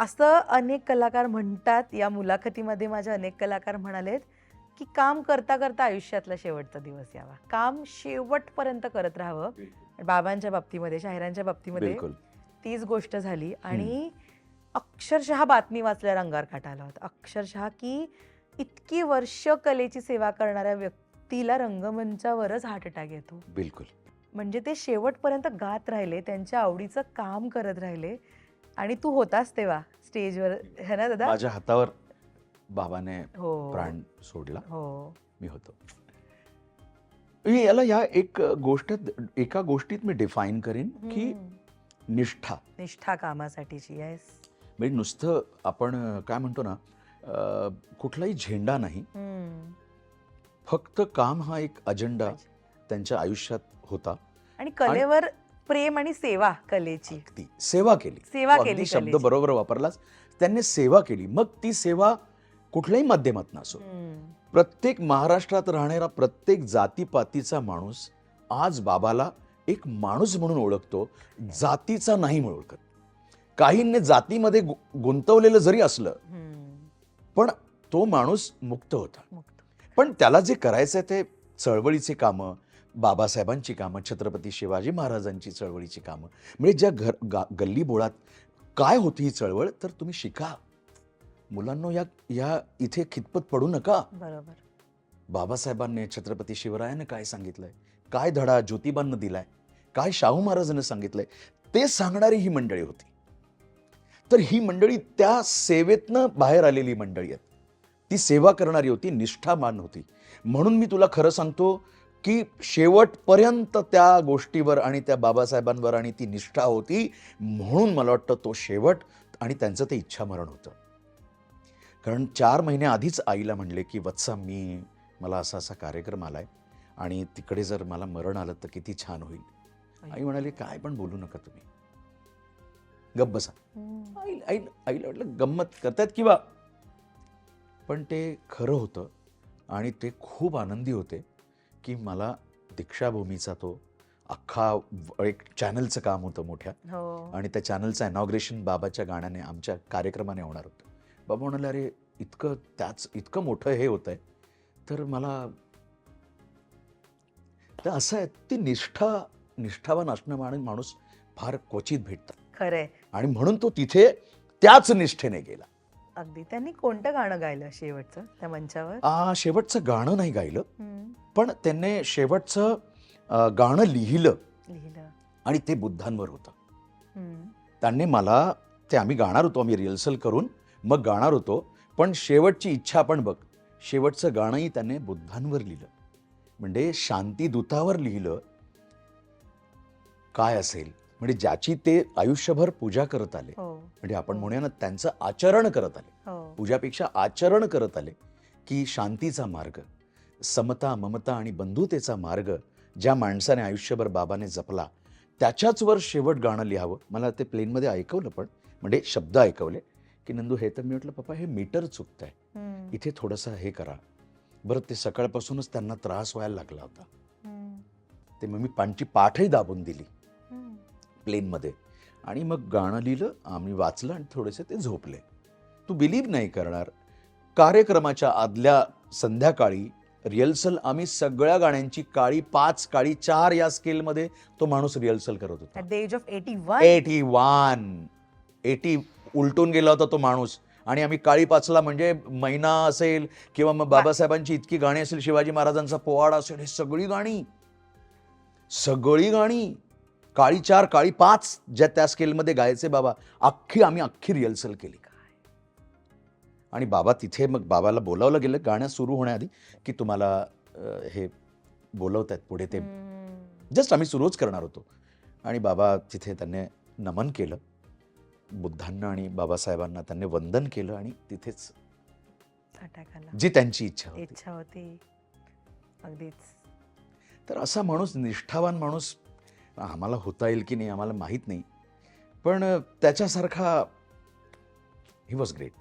असं अनेक कलाकार म्हणतात या मुलाखतीमध्ये माझे अनेक कलाकार म्हणालेत की काम करता करता आयुष्यातला शेवटचा दिवस यावा. काम शेवटपर्यंत करत राहावं. बाबांच्या बाबतीमध्ये शाहिरांच्या बाबतीमध्ये तीच गोष्ट झाली आणि अक्षरशः बातमी वाचल्यावर अंगावर काटा आला होता. अक्षरशः की इतकी वर्ष कलेची सेवा करणाऱ्या व्यक्तीला रंगमंचावरच हार्ट अटॅक येतो. बिलकुल. म्हणजे ते शेवटपर्यंत गात राहिले त्यांच्या आवडीचं काम करत राहिले. आणि तू होतास तेव्हा स्टेजवर है ना दादा? माझ्या हातावर बाबाने हो. प्राण सोडला. हो. मी होतो. मी याला या एक गोष्ट एका गोष्टीत मी डिफाईन करीन की. निष्ठा. निष्ठा कामासाठीची येस म्हणजे नुसतं आपण काय म्हणतो ना अं, कुठलाही झेंडा नाही. फक्त काम हा एक अजेंडा त्यांच्या आयुष्यात होता. आणि कलेवर प्रेम आणि सेवा कलेची अगदी सेवा केली सेवा तो केली शब्द कलेची. बरोबर वापरलाच त्यांनी सेवा केली मग ती सेवा कुठल्याही माध्यमातून असो हम्म. प्रत्येक महाराष्ट्रात राहणारा प्रत्येक जातीपातीचा माणूस आज बाबाला एक माणूस म्हणून ओळखतो जातीचा नाही म्हणून ओळखत काहींनी जातीमध्ये गु- गुंतवलेलं जरी असलं हम्म. पण तो माणूस मुक्त होता मुक्त. पण त्याला जे करायचं ते चळवळीचे कामं बाबासाहेबांची कामं छत्रपती शिवाजी महाराजांची चळवळीची कामं. म्हणजे ज्या घर गा गल्ली बोळात काय होती ही चळवळ तर तुम्ही शिका. मुलांनो या या इथे खितपत पडू नका. बरोबर. बाबासाहेबांनी छत्रपती शिवरायानं काय सांगितलंय? काय धडा ज्योतिबांना दिलाय? काय शाहू महाराजांनी सांगितलंय? ते सांगणारी ही मंडळी होती. तर ही मंडळी त्या सेवेतनं बाहेर आलेली मंडळी आहेत. ती सेवा करणारी होती निष्ठामान होती. म्हणून मी तुला खरं सांगतो की शेवटपर्यंत त्या गोष्टीवर आणि त्या बाबासाहेबांवर आणि ती निष्ठा होती म्हणून मला वाटतं तो शेवट आणि त्यांचं ते इच्छामरण होतं. कारण चार महिने आधीच आईला म्हणले की वत्सा मी मला असा असा कार्यक्रम आलाय आणि तिकडे जर मला मरण आलं तर किती छान होईल. आई. म्हणाली काय पण बोलू नका तुम्ही. गप्प बसा. आई आई आईला वाटलं गंमत करतायत किंवा पण ते खरं होतं आणि ते खूप आनंदी होते. की मला दीक्षाभूमीचा तो अख्खा एक चॅनलचं काम होतं मोठ्या. हो. आणि त्या चॅनलचं अनॉग्रेशन बाबाच्या गाण्याने आमच्या कार्यक्रमाने होणार होतं. बाबा म्हणाले अरे इतकं त्याच इतकं मोठं हे होतंय. तर मला तर असं आहे ती निष्ठा निष्ठावान असणं माणूस माणूस फार क्वचित भेटतात खरंय. आणि म्हणून तो तिथे त्याच निष्ठेने गेला. अगदी. त्यांनी कोणतं गाणं गायलं शेवटचं? त्या मंचावर? आ, शेवटचं गाणं नाही गायलं. हम्म. पण त्यांनी शेवटचं अ, गाणं लिहिलं. लिहिलं. आणि ते बुद्धांवर होतं. हम्म. त्यांनी मला ते आम्ही गाणार होतो आम्ही रिहर्सल करून मग गाणार होतो. पण शेवटची इच्छा आपण बघ शेवटचं गाणंही त्याने बुद्धांवर लिहिलं. म्हणजे शांतीदूतावर लिहिलं. काय असेल? म्हणजे ज्याची ते आयुष्यभर पूजा करत आले. हो. म्हणजे आपण म्हणूया ना त्यांचं आचरण करत आले. हो. पूजापेक्षा आचरण करत आले की शांतीचा मार्ग समता ममता आणि बंधुतेचा मार्ग ज्या माणसाने आयुष्यभर बाबाने जपला त्याच्याच वर शेवट गाणं लिहावं. मला ते प्लेनमध्ये ऐकवलं पण म्हणजे शब्द ऐकवले की नंदू हे तर मी म्हटलं पप्पा हे मीटर चुकतंय. हम्म. इथे थोडंसं हे करा. बरं ते सकाळपासूनच त्यांना त्रास व्हायला लागला होता. ते मग मी पांची पाठही दाबून दिली. प्लेनमध्ये. आणि मग गाणं लिहिलं आम्ही वाचलं आणि थोडेसे ते झोपले. तू बिलीव्ह नाही करणार. कार्यक्रमाच्या आदल्या संध्याकाळी रिहर्सल आम्ही सगळ्या गाण्यांची काळी पाच काळी चार या स्केलमध्ये तो माणूस रिहर्सल करत होता. At the age of 81 eighty one eighty उलटून गेला होता तो माणूस. आणि आम्ही काळी पाचला म्हणजे मैना असेल किंवा मग बाबासाहेबांची इतकी गाणी असेल शिवाजी महाराजांचा पोवाडा असेल हे सगळी गाणी. सगळी गाणी. काळी चार काळी पाच ज्या त्या स्केलमध्ये गायचे बाबा अख्खी आम्ही अख्खी रिहर्सल केली. आणि बाबा तिथे मग बाबाला बोलावलं गेलं गाणं सुरू होण्याआधी की तुम्हाला हे बोलवत आहेत पुढे ते. जस्ट आम्ही सुरूच करणार होतो. आणि बाबा तिथे त्यांनी नमन केलं. बुद्धांना आणि बाबासाहेबांना त्यांनी वंदन केलं आणि तिथेच जी त्यांची इच्छा होती. इच्छा होती. अगदीच. तर असा माणूस निष्ठावान माणूस आम्हाला होता येईल की नाही आम्हाला माहीत नाही. पण त्याच्यासारखा ही वॉज ग्रेट